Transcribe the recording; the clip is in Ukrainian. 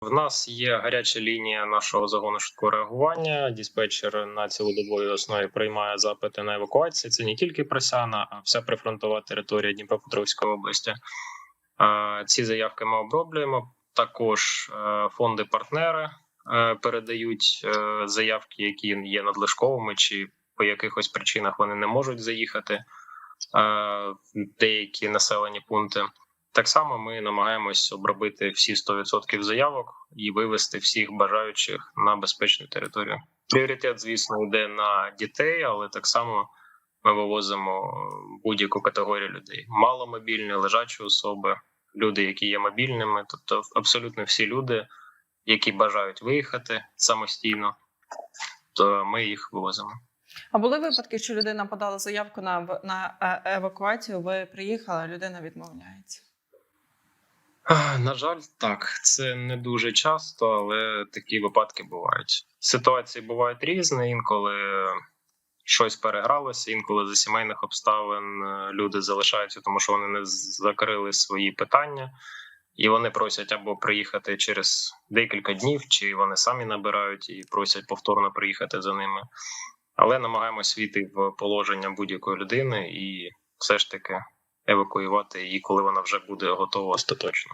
В нас є гаряча лінія нашого загону швидкого реагування. Диспетчер на цілодобовій основі приймає запити на евакуацію. Це не тільки Просяна, а вся прифронтова територія Дніпропетровської області. Ці заявки ми оброблюємо. Також е, фонди-партнери е, передають е, заявки, які є надлишковими, чи по якихось причинах вони не можуть заїхати деякі населені пункти. Так само ми намагаємось обробити всі 100% заявок і вивести всіх бажаючих на безпечну територію. Пріоритет, звісно, йде на дітей, але так само ми вивозимо будь-яку категорію людей: маломобільні, лежачі особи, люди, які є мобільними, тобто абсолютно всі люди, які бажають виїхати самостійно, то ми їх вивозимо. А були випадки, що людина подала заявку на, на е, евакуацію, ви приїхали, а людина відмовляється. На жаль, так, це не дуже часто, але такі випадки бувають. Ситуації бувають різні. Інколи щось перегралося, інколи за сімейних обставин е, люди залишаються, тому що вони не закрили свої питання, і вони просять або приїхати через декілька днів, чи вони самі набирають і просять повторно приїхати за ними. Але намагаємось війти в положення будь-якої людини і все ж таки евакуювати її, коли вона вже буде готова остаточно.